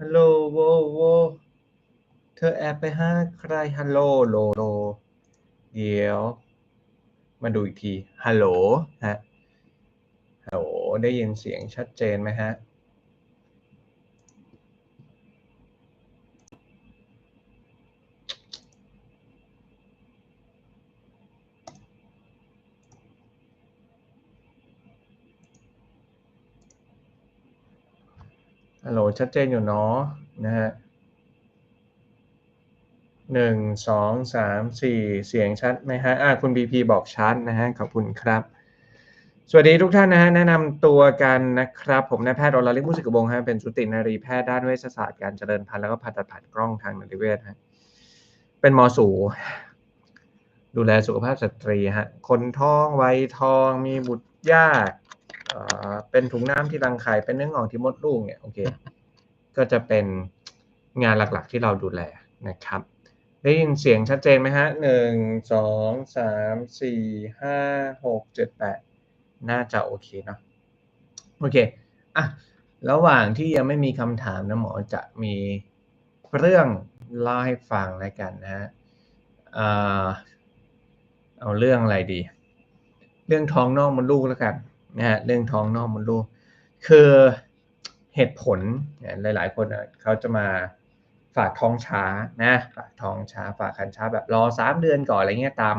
ฮัลโหลโวโวเธอแอบไปหาใครฮัลโหลโลโล เดี๋ยว มาดูอีกที ฮัลโหลฮะฮัลโหลได้ยินเสียงชัดเจนไหมฮะ ฮัลโหลชัดเจนอยู่เนาะนะฮะหนึ่งสองสามสี่เสียงชัดไหมฮะอ่าคุณบีพีบอกชัดนะฮะขอบคุณครับ สวัสดีทุกท่านนะฮะแนะนำตัวกันนะครับ ผมนายแพทย์อรลิมุสิกบงฮะเป็นสุตินารีแพทย์ด้านเวชศาสตร์การเจริญพันธุ์แล้วก็ผ่าตัดผ่านกล้องทางนิเวศฮะเป็นหมอสู ดูแลสุขภาพสตรีฮะคนท้องวัยทองมีบุตรยาก เป็นถุงน้ำที่รังไข่เป็นเนื้องอกที่มดลูกเนี่ยโอเค ก็จะเป็นงานหลักๆที่เราดูแลนะครับ ได้ยินเสียงชัดเจนไหมฮะหนึ่งสองสามสี่ห้าหกเจ็ดแปดน่าจะโอเคเนาะโอเคอะระหว่างที่ยังไม่มีคำถามนะหมอจะมีเรื่องเล่าให้ฟังแล้วกันนะฮะอ่าเอาเรื่องอะไรดี เรื่องท้องนอกมดลูกแล้วกัน นะฮะเรื่องท้องนอกมดลูกคือเหตุผลเนี่ยหลาย ๆ คนอะเขาจะมาฝากท้องช้านะฝากท้องช้าฝากคันช้าแบบรอสามเดือนก่อนอะไรเงี้ยตาม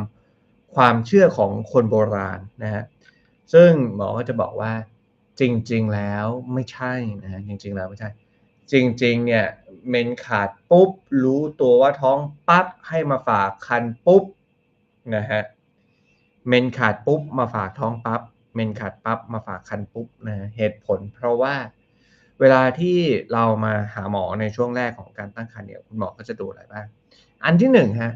ความเชื่อของคนโบราณนะฮะซึ่งหมอก็จะบอกว่าจริง ๆ แล้วไม่ใช่นะฮะจริง ๆ แล้วไม่ใช่ จริง ๆ เนี่ยเมนขาดปุ๊บ รู้ตัวว่าท้องปั๊บให้มาฝากคันปุ๊บนะฮะเมนขาดปุ๊บมาฝากท้องปั๊บ เมนขาดปั๊บมาฝากคันปุ๊บนะเหตุผล เพราะว่าเวลาที่เรามาหาหมอในช่วงแรกของการตั้งครรภ์เนี่ยคุณหมอก็จะดูอะไรบ้างอันที่หนึ่งฮะ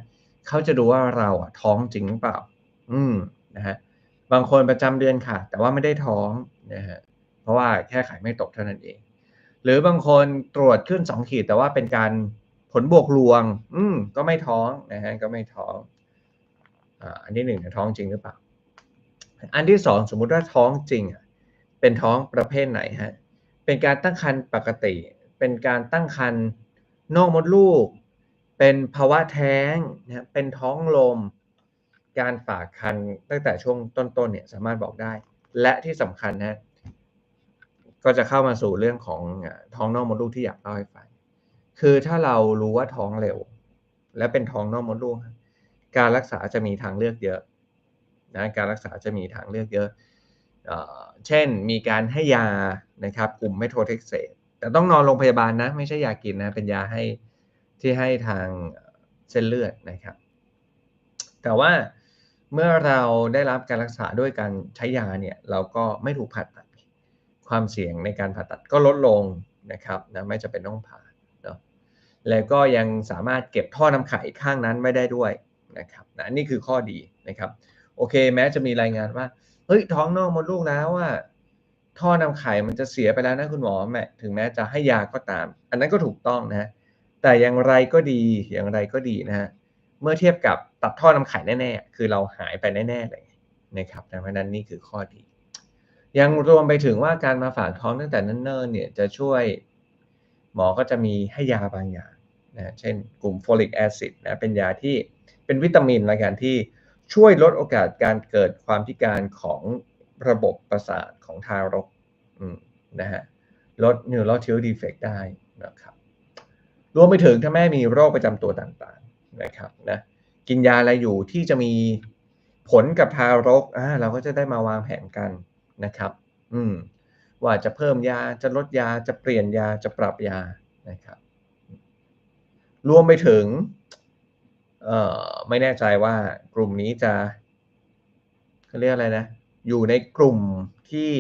เขาจะดูว่าเราอะท้องจริงหรือเปล่า อืมนะฮะบางคนประจำเดือนค่ะแต่ว่าไม่ได้ท้องนะฮะเพราะว่าแค่ไข่ไม่ตกเท่านั้นเอง หรือบางคนตรวจขึ้นสองขีดแต่ว่าเป็นการผลบวกลวง อืมก็ไม่ท้องนะฮะก็ไม่ท้องอ่าอันที่หนึ่งท้องจริงหรือเปล่า อันที่สองสมมุติว่าท้องจริง เป็นท้องประเภทไหนฮะเป็นการตั้งครรภ์ปกติ เป็นการตั้งครรภ์นอกมดลูก เป็นภาวะแท้งนะเป็นท้องลม การฝากครรภ์ตั้งแต่ช่วงต้นๆเนี่ยสามารถบอกได้ และที่สำคัญนะก็จะเข้ามาสู่เรื่องของท้องนอกมดลูกที่อยากเล่าให้ฟังคือถ้าเรารู้ว่าท้องเร็ว และเป็นท้องนอกมดลูก การรักษาจะมีทางเลือกเยอะ นะการรักษาจะมีทางเลือกเยอะ เช่นมีการให้ยานะครับกลุ่มเมโทรเท็กเซตแต่ต้องนอนโรงพยาบาลนะ ไม่ใช่ยากินนะเป็นยาให้ที่ให้ทางเส้นเลือดนะครับ แต่ว่าเมื่อเราได้รับการรักษาด้วยการใช้ยาเนี่ยเราก็ไม่ถูกผ่าตัดความเสี่ยงในการผ่าตัดก็ลดลงนะครับนะไม่จะเป็นต้องผ่าเนาะแล้วก็ยังสามารถเก็บท่อน้ำไข่ข้างนั้นไม่ได้ด้วยนะครับนะนี่คือข้อดีนะครับ โอเค แม้จะมีรายงานว่าเฮ้ยท้องนอกมดลูกแล้วว่าท่อนำไข่มันจะเสียไปแล้วนะคุณหมอแม้ถึงแม้จะให้ยาก็ตาม อันนั้นก็ถูกต้องนะ แต่อย่างไรก็ดีอย่างไรก็ดีนะฮะเมื่อเทียบกับตัดท่อนำไข่แน่ๆ คือเราหายไปแน่ๆเลยนะครับดังนั้นนี่คือข้อดี ยังรวมไปถึงว่าการมาฝากท้องตั้งแต่เนิ่นๆเนี่ยจะช่วยหมอก็จะมีให้ยาบางอย่างนะเช่นกลุ่มโฟลิกแอซิดนะเป็นยาที่เป็นวิตามินรายการที่ ช่วยลดโอกาสการเกิดความพิการของระบบประสาทของทารกนะฮะลด neural defect ได้นะครับรวมไปถึงถ้าแม่มีโรคประจำตัวต่างๆนะครับนะกินยาอะไรอยู่ที่จะมีผลกับทารกอ่าเราก็จะได้มาวางแผนกันนะครับ อืมว่าจะเพิ่มยาจะลดยาจะเปลี่ยนยาจะปรับยานะครับ รวมไปถึง เอ่อไม่แน่ใจว่ากลุ่มนี้จะเขาเรียกอะไรนะ อยู่ในกลุ่มที่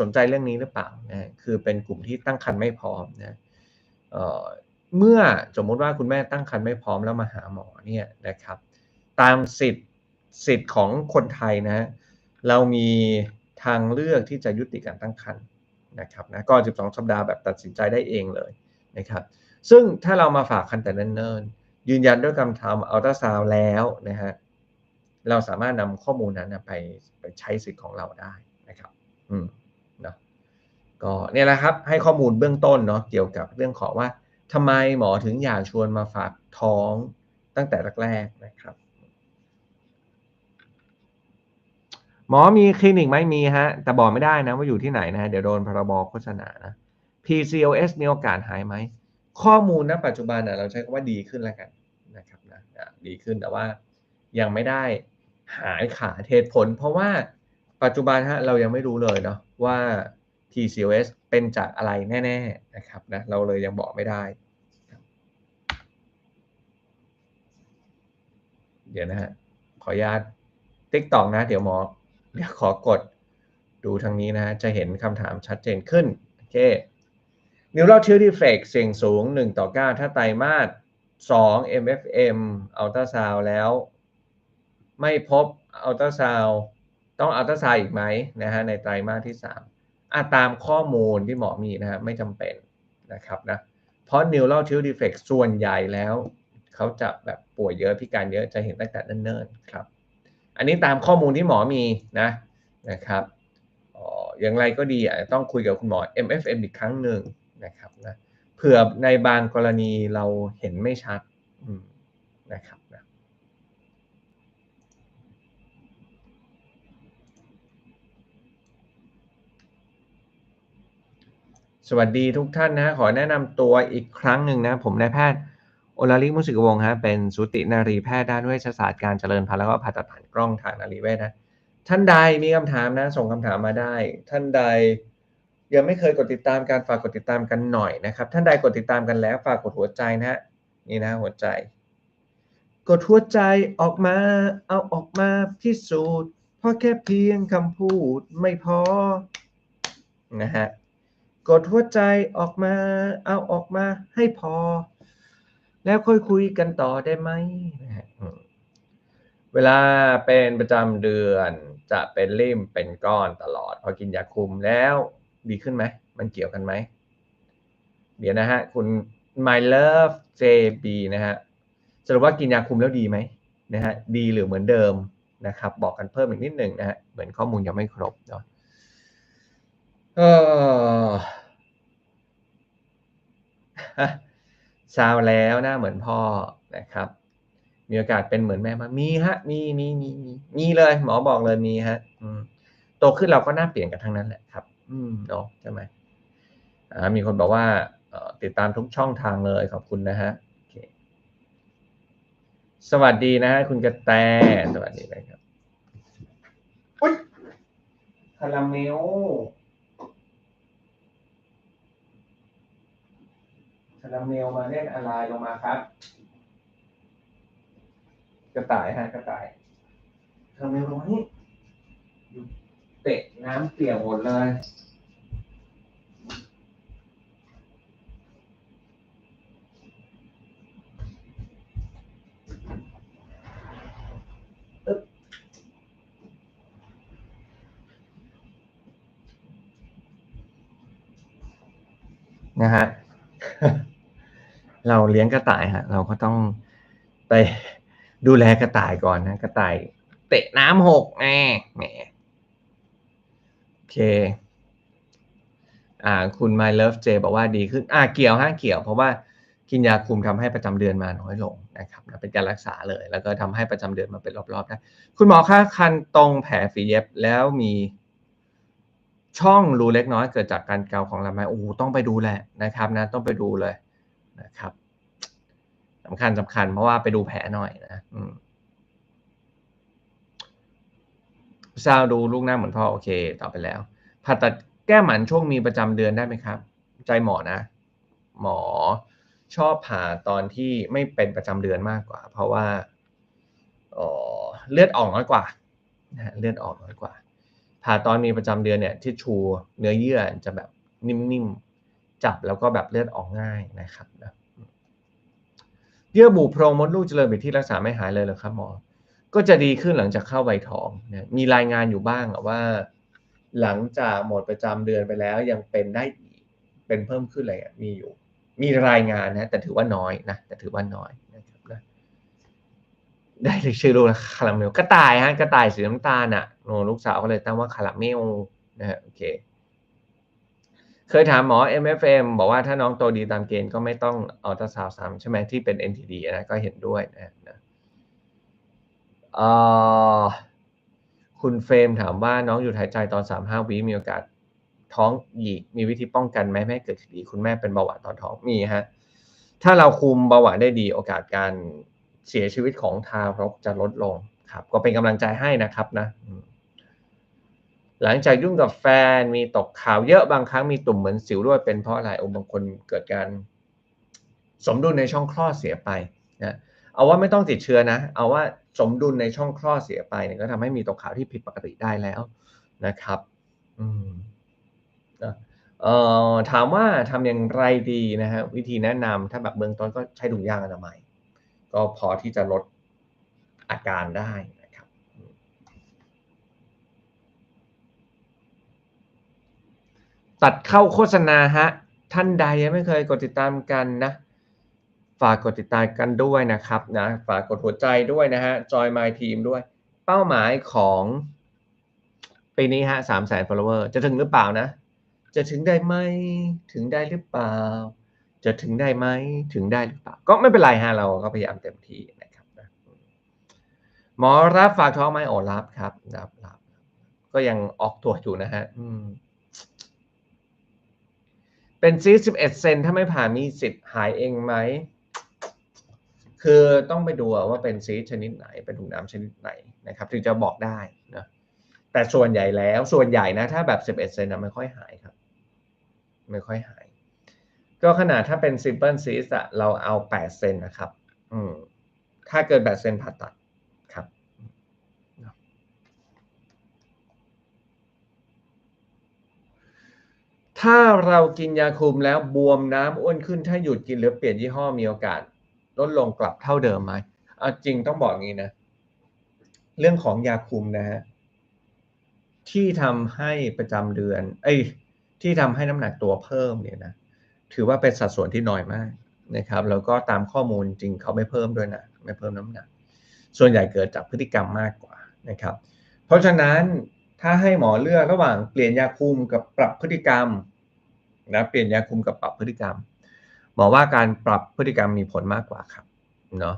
สนใจเรื่องนี้หรือเปล่านะคือเป็นกลุ่มที่ตั้งครรภ์ไม่พร้อมนะเอ่อเมื่อสมมติว่าคุณแม่ตั้งครรภ์ไม่พร้อมแล้วมาหาหมอเนี่ยนะครับ ตามสิทธิ์สิทธิ์ของคนไทยนะเรามีทางเลือกที่จะยุติการตั้งครรภ์นะครับนะก่อน12 สัปดาห์แบบตัดสินใจได้เองเลยนะครับ ซึ่งถ้าเรามาฝากคันแต่เนิ่นๆ ยืนยันด้วยการทำอัลตราซาวแล้วนะฮะเราสามารถนำข้อมูลนั้นไปไปใช้สิทธิ์ของเราได้นะครับ อืมนะก็เนี่ยแหละครับ ให้ข้อมูลเบื้องต้นเนาะเกี่ยวกับเรื่องของว่าทำไมหมอถึงอยากชวนมาฝากท้องตั้งแต่แรกๆนะครับ หมอมีคลินิกไหมมีฮะ แต่บอกไม่ได้นะว่าอยู่ที่ไหนนะเดี๋ยวโดนพรบโฆษณานะ PCOS มีโอกาสหายไหม ข้อมูลณปัจจุบันนะเราใช้คำว่าดีขึ้นแล้วกัน ดีขึ้น แต่ว่ายังไม่ได้หายขาดเหตุผล เพราะว่าปัจจุบันฮะเรายังไม่รู้เลยเนาะว่า PCOS เป็นจากอะไรแน่ ๆ นะครับนะเราเลยยังบอกไม่ได้ เดี๋ยวนะฮะ ขออนุญาตติ๊กตอกนะ เดี๋ยวหมอ เดี๋ยวขอกดดูทางนี้นะ จะเห็นคำถามชัดเจนขึ้น โอเค Neural Tube Defect เสี่ยงสูง 1 ต่อ 9 ถ้าไตรมาส 2 MFM อัลตราซาวแล้ว ไม่พบอัลตราซาวต้องอัลตราซาวอีกไหมนะฮะในไตรมาสที่3อะตามข้อมูลที่หมอมีนะฮะไม่จำเป็นนะครับนะเพราะ Neural Tube Defect ส่วนใหญ่แล้วเขาจะแบบป่วยเยอะพิการเยอะจะเห็นตั้งแต่เนิ่นๆครับ อันนี้ตามข้อมูลที่หมอมีนะนะครับอย่างไรก็ดีอาจจะต้องคุยกับคุณหมอ MFM อีกครั้งหนึ่งนะครับนะ เผื่อในบางกรณีเราเห็นไม่ชัดนะครับสวัสดีทุกท่านนะขอแนะนำตัวอีกครั้งหนึ่งนะ ผมนายแพทย์โอลาลิมุสิกวงศ์ฮะเป็นสุตินารีแพทย์ด้านเวชศาสตร์การเจริญพันธุ์แล้วก็ผ่าตัดผ่านกล้องทางนารีเวชนะ ท่านใดมีคำถามนะ ส่งคำถามมาได้ ท่านใด ยังไม่เคยกดติดตามการฝากกดติดตามกันหน่อยนะครับ ท่านใดกดติดตามกันแล้ว ฝากกดหัวใจนะฮะนี่นะหัวใจ กดหัวใจออกมา เอาออกมาพิสูจน์เพราะแค่เพียงคำพูดไม่พอนะฮะกดหัวใจออกมา เอาออกมาให้พอ แล้วค่อยคุยกันต่อได้ไหมนะฮะเวลาเป็นประจำเดือนจะเป็นริ่มเป็นก้อนตลอด พอกินยาคุมแล้ว ดีขึ้นไหม มันเกี่ยวกันไหม เดี๋ยวนะฮะ คุณ my love JB นะฮะสรุปว่ากินยาคุมแล้วดีไหมนะฮะ ดีหรือเหมือนเดิมนะครับ บอกกันเพิ่มอีกนิดหนึ่งนะฮะ เหมือนข้อมูลยังไม่ครบเนาะเออซาวแล้วหน้าเหมือนพ่อนะครับ มีโอกาสเป็นเหมือนแม่มามีฮะ มีมีมีมีมีเลย หมอบอกเลยมีฮะ อืมโตขึ้นเราก็น่าเปลี่ยนกันทั้งนั้นแหละครับ อืมเนาะใช่ไหมอ่ามีคนบอกว่าติดตามทุกช่องทางเลยขอบคุณนะฮะสวัสดีนะฮะคุณกระแตสวัสดีนะครับอุ้ยคาราเมลคาราเมลมาเล่นอะไรลงมาครับ กระต่ายฮะกระต่ายคาราเมลลงมานี่ เตะน้ำเปียกหมดเลยนะฮะเราเลี้ยงกระต่ายฮะเราก็ต้องไปดูแลกระต่ายก่อนนะ กระต่าย เตะน้ำหกแหมแหม เคอ่าคุณ My Love J บอกว่าดีขึ้นอ่าเกี่ยวฮะเกี่ยวเพราะว่ากินยาคุมทำให้ประจำเดือนมาน้อยลงนะครับเป็นการรักษาเลย แล้วก็ทำให้ประจำเดือนมาเป็นรอบๆนะคุณหมอคะคันตรงแผลฝีเย็บแล้วมีช่องรูเล็กน้อยเกิดจากการเกาของลำไส้โอ้ต้องไปดูแหละนะครับนะต้องไปดูเลยนะครับสำคัญสำคัญเพราะว่าไปดูแผลหน่อยนะอืม ซาดูลูกหน้าเหมือนพ่อโอเคต่อไปแล้วผ่าตัดแก้หมันช่วงมีประจำเดือนได้ไหมครับ ใจหมอนะ หมอชอบผ่าตอนที่ไม่เป็นประจำเดือนมากกว่า เพราะว่าเลือดออกน้อยกว่าเลือดออกน้อยกว่า ผ่าตอนมีประจำเดือนเนี่ยที่ชูเนื้อเยื่อจะแบบนิ่มๆจับแล้วก็แบบเลือดออกง่ายนะครับนะเยื่อบุโพรงมดลูกเจริญผิดที่รักษาไม่หายเลยเหรอครับหมอ ก็จะดีขึ้นหลังจากเข้าใบทองนะมีรายงานอยู่บ้างว่าหลังจากหมดประจำเดือนไปแล้วยังเป็นได้อีกเป็นเพิ่มขึ้นอะไรมีอยู่ มีรายงานนะ แต่ถือว่าน้อยนะแต่ถือว่าน้อยนะครับนะได้ชื่อลูกนะคาราเมลกระต่ายฮะกระต่ายสีน้ำตาลอะโอ้ลูกสาวก็เลยตั้งว่าคาราเมลนะฮะโอเค เคยถามหมอ MFM บอกว่าถ้าน้องโตดีตามเกณฑ์ก็ไม่ต้องอัลตราซาวด์ซ้ำใช่ไหมที่เป็น NTD นะก็เห็นด้วยนะนะ คุณเฟรมถามว่าน้องอยู่หายใจตอนสามห้าวิมีโอกาสท้องหยีกมีวิธีป้องกันไหมไม่ให้เกิดคดีคุณแม่เป็นเบาหวานตอนท้องมีฮะถ้าเราคุมเบาหวานได้ดี โอกาสการเสียชีวิตของทารกจะลดลงครับ ก็เป็นกำลังใจให้นะครับนะ หลังจากยุ่งกับแฟนมีตกข่าวเยอะบางครั้งมีตุ่มเหมือนสิวด้วยเป็นเพราะอะไรโอ้บางคนเกิดการสมดุลในช่องคลอดเสียไปนะ เอาว่าไม่ต้องติดเชื้อนะ เอาว่าสมดุลในช่องคลอดเสียไปเนี่ยก็ทำให้มีตกขาวที่ผิดปกติได้แล้วนะครับ อืมเอ่อถามว่าทำอย่างไรดีนะฮะวิธีแนะนำถ้าแบบเบื้องต้นก็ใช้ถุงยางอนามัย ก็พอที่จะลดอาการได้นะครับ ตัดเข้าโฆษณาฮะ ท่านใดยังไม่เคยกดติดตามกันนะ ฝากกดติดตามกันด้วยนะครับนะฝากกดหัวใจด้วยนะฮะจอย my team ด้วย เป้าหมายของปีนี้ฮะสามแสน follower จะถึงหรือเปล่านะ จะถึงได้ไหมถึงได้หรือเปล่า จะถึงได้ไหมถึงได้หรือเปล่า ก็ไม่เป็นไรฮะเราก็พยายามเต็มที่นะครับนะหมอรับฝากท้องไหมโอ้รับครับรับรับก็ยังออกตัวอยู่นะฮะเป็นซีสิบเอ็ดเซนถ้าไม่ผ่านมีสิทธิ์หายเองไหม คือต้องไปดูว่าเป็นซีสชนิดไหน เป็นถุงน้ำชนิดไหนนะครับถึงจะบอกได้นะแต่ส่วนใหญ่แล้วส่วนใหญ่นะถ้าแบบสิบเอ็ดเซนไม่ค่อยหายครับ ไม่ค่อยหาย ก็ขนาดถ้าเป็น simple cyst อะเราเอาแปดเซนนะครับ อืมถ้าเกินแปดเซนผ่าตัดครับถ้าเรากินยาคุมแล้วบวมน้ำอ้วนขึ้นถ้าหยุดกินหรือเปลี่ยนยี่ห้อมีโอกาส ลดลงกลับเท่าเดิมไหมเอาจริงต้องบอกงี้นะ เรื่องของยาคุมนะฮะที่ทำให้ประจำเดือน เอ้ย ที่ทำให้น้ำหนักตัวเพิ่มเนี่ยนะถือว่าเป็นสัดส่วนที่น้อยมากนะครับ แล้วก็ตามข้อมูลจริงเขาไม่เพิ่มด้วยนะไม่เพิ่มน้ำหนัก ส่วนใหญ่เกิดจากพฤติกรรมมากกว่านะครับ เพราะฉะนั้นถ้าให้หมอเลือกระหว่างเปลี่ยนยาคุมกับปรับพฤติกรรมนะเปลี่ยนยาคุมกับปรับพฤติกรรม มอว่าการปรับพฤติกรรมมีผลมากกว่าครับเนาะ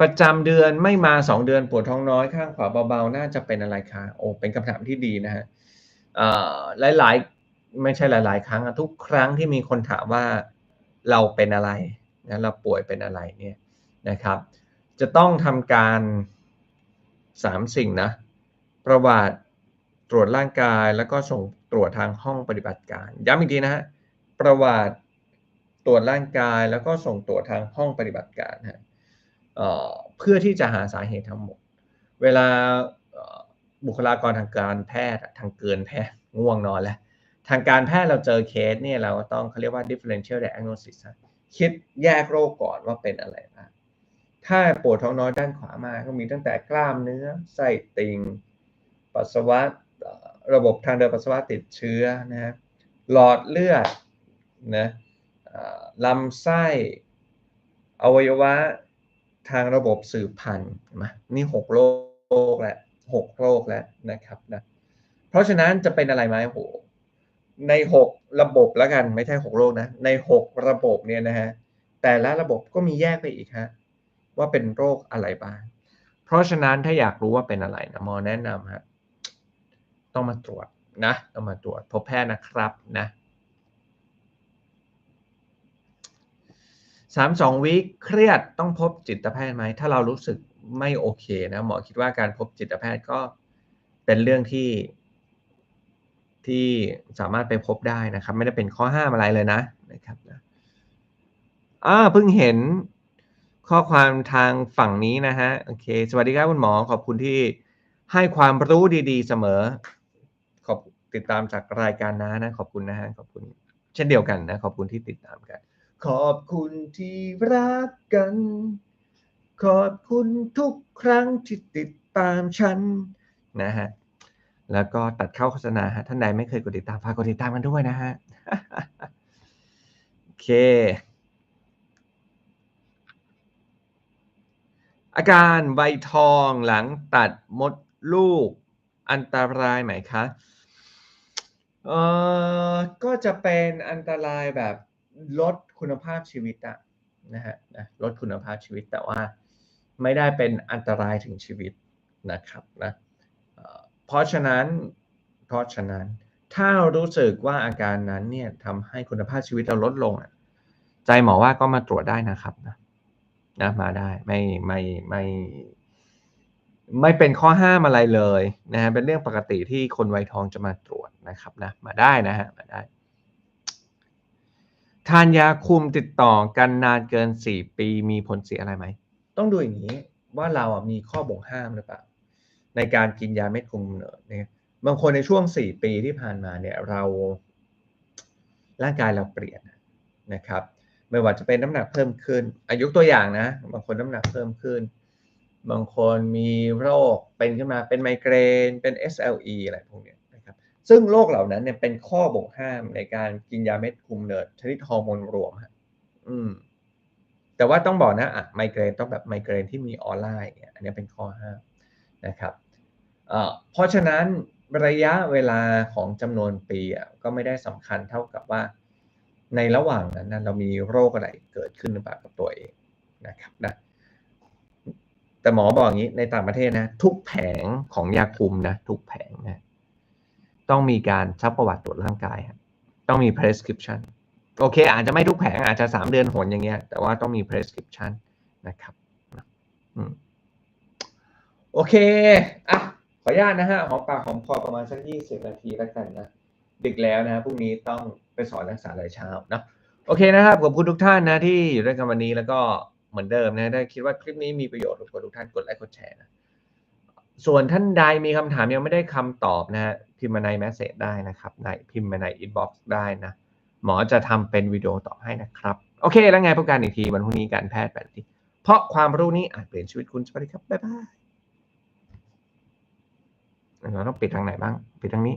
ประจำเดือนไม่มาสองเดือนปวดท้องน้อยข้างขวาเบาๆ น่าจะเป็นอะไรคะโอ้เป็นคำถามที่ดีนะฮะหลายๆ ไม่ใช่หลาย ๆ ครั้งทุกครั้งที่มีคนถามว่าเราเป็นอะไรนะเราป่วยเป็นอะไรเนี่ยนะครับ จะต้องทำการสามสิ่งนะ ประวัติตรวจร่างกายแล้วก็ส่งตรวจทางห้องปฏิบัติการ ย้ำอีกทีนะฮะประวัติตรวจร่างกายแล้วก็ส่งตรวจทางห้องปฏิบัติการฮะเเพื่อที่จะหาสาเหตุทั้งหมด เวลาบุคลากรทางการแพทย์ทางเกินแพทย์ง่วงนอนแล้ว ทางการแพทย์เราเจอเคสเนี่ยเราก็ต้องเขาเรียกว่า differential diagnosis นะคิดแยกโรคก่อนว่าเป็นอะไรบ้าง ถ้าปวดท้องน้อยด้านขวามาก็มีตั้งแต่กล้ามเนื้อไส้ติ่งปัสสาวะระบบทางเดินปัสสาวะติดเชื้อนะฮะหลอดเลือดนะลำไส้อวัยวะทางระบบสืบพันธุ์เห็นไหมนี่หกโรคแล้วหกโรคแล้วนะครับนะเพราะฉะนั้นจะเป็นอะไรไหมโหในหกระบบแล้วกันไม่ใช่หกโรคนะในหกระบบเนี่ยนะฮะแต่ละระบบก็มีแยกไปอีกฮะ ว่าเป็นโรคอะไรบ้าง เพราะฉะนั้นถ้าอยากรู้ว่าเป็นอะไรนะหมอแนะนำฮะต้องมาตรวจนะต้องมาตรวจพบแพทย์นะครับนะสามสองวิเครียดต้องพบจิตแพทย์ไหม ถ้าเรารู้สึกไม่โอเคนะ หมอคิดว่าการพบจิตแพทย์ก็เป็นเรื่องที่ ที่สามารถไปพบได้นะครับ ไม่ได้เป็นข้อห้ามอะไรเลยนะนะครับนะอ่าเพิ่งเห็น ข้อความทางฝั่งนี้นะฮะโอเค สวัสดีครับคุณหมอขอบคุณที่ให้ความรู้ดีๆ เสมอ ขอบติดตามจากรายการนะนะ ขอบคุณนะฮะขอบคุณเช่นเดียวกันนะ ขอบคุณที่ติดตามกัน ขอบคุณที่รักกัน ขอบคุณทุกครั้งที่ติดตามฉันนะฮะแล้วก็ตัดเข้าโฆษณาฮะท่านใดไม่เคยกดติดตามฝากกดติดตามกันด้วยนะฮะโอเค อาการใบทองหลังตัดมดลูกอันตรายไหมคะ เออก็จะเป็นอันตรายแบบลดคุณภาพชีวิตอะนะฮะนะลดคุณภาพชีวิตแต่ว่าไม่ได้เป็นอันตรายถึงชีวิตนะครับนะเพราะฉะนั้นเพราะฉะนั้นถ้ารู้สึกว่าอาการนั้นเนี่ยทำให้คุณภาพชีวิตเราลดลงอะใจหมอว่าก็มาตรวจได้นะครับนะ นะมาได้ไม่ไม่ไม่ไม่เป็นข้อห้ามอะไรเลยนะฮะเป็นเรื่องปกติที่คนวัยทองจะมาตรวจนะครับนะมาได้นะฮะมาได้ ทานยาคุมติดต่อกันนานเกิน 4 ปีมีผลเสียอะไรไหม ต้องดูอย่างนี้ว่าเราอะมีข้อบ่งห้ามหรือเปล่า ในการกินยาเม็ดคุมเนิดเนี่ยบางคนในช่วง 4 ปีที่ผ่านมาเนี่ยเราร่างกายเราเปลี่ยนนะครับ ไม่ว่าจะเป็นน้ำหนักเพิ่มขึ้น อายุตัวอย่างนะ บางคนน้ำหนักเพิ่มขึ้น บางคนมีโรคเป็นขึ้นมาเป็นไมเกรน เป็น SLE อะไรพวกนี้นะครับ ซึ่งโรคเหล่านั้นเนี่ยเป็นข้อบ่งห้ามในการกินยาเม็ดคุมเนิดชนิดฮอร์โมนรวมฮะอืม แต่ว่าต้องบอกนะอะไมเกรนต้องแบบไมเกรนที่มีออร่าอย่างเงี้ยอันนี้เป็นข้อห้ามนะครับเอ่อเพราะฉะนั้นระยะเวลาของจำนวนปีอะก็ไม่ได้สำคัญเท่ากับว่า ในระหว่างนั้นนะเรามีโรคอะไรเกิดขึ้นหรือเปล่ากับตัวเองนะครับนะแต่หมอบอกอย่างนี้ในต่างประเทศนะ ทุกแผงของยาคุมนะทุกแผงนะต้องมีการซักประวัติตรวจร่างกายต้องมี prescription โอเค อาจจะไม่ทุกแผงอาจจะสามเดือนหนอย่างเงี้ย แต่ว่าต้องมี prescription นะครับโอเค อะ ขออนุญาตนะฮะหอมปากหอมคอประมาณสักยี่สิบนาทีแล้วกันนะ ดึกแล้วนะพรุ่งนี้ต้องไปสอนนักศึกษาหลายเช้านะโอเคนะครับขอบคุณทุกท่านนะที่อยู่ด้วยกันวันนี้แล้วก็เหมือนเดิมนะถ้าคิดว่าคลิปนี้มีประโยชน์รบกวนทุกท่านกดไลค์กดแชร์นะส่วนท่านใดมีคำถามยังไม่ได้คำตอบนะฮะพิมพ์มาในแมสเซจได้นะครับในพิมพ์มาในอินบ็อกซ์ได้นะหมอจะทำเป็นวิดีโอตอบให้นะครับ โอเค แล้วไงพบกันอีกทีวันพรุ่งนี้การแพทย์แปดนาทีเพราะความรู้นี้อาจเปลี่ยนชีวิตคุณสวัสดีครับบ๊ายบายเราต้องปิดทางไหนบ้าง ปิดทางนี้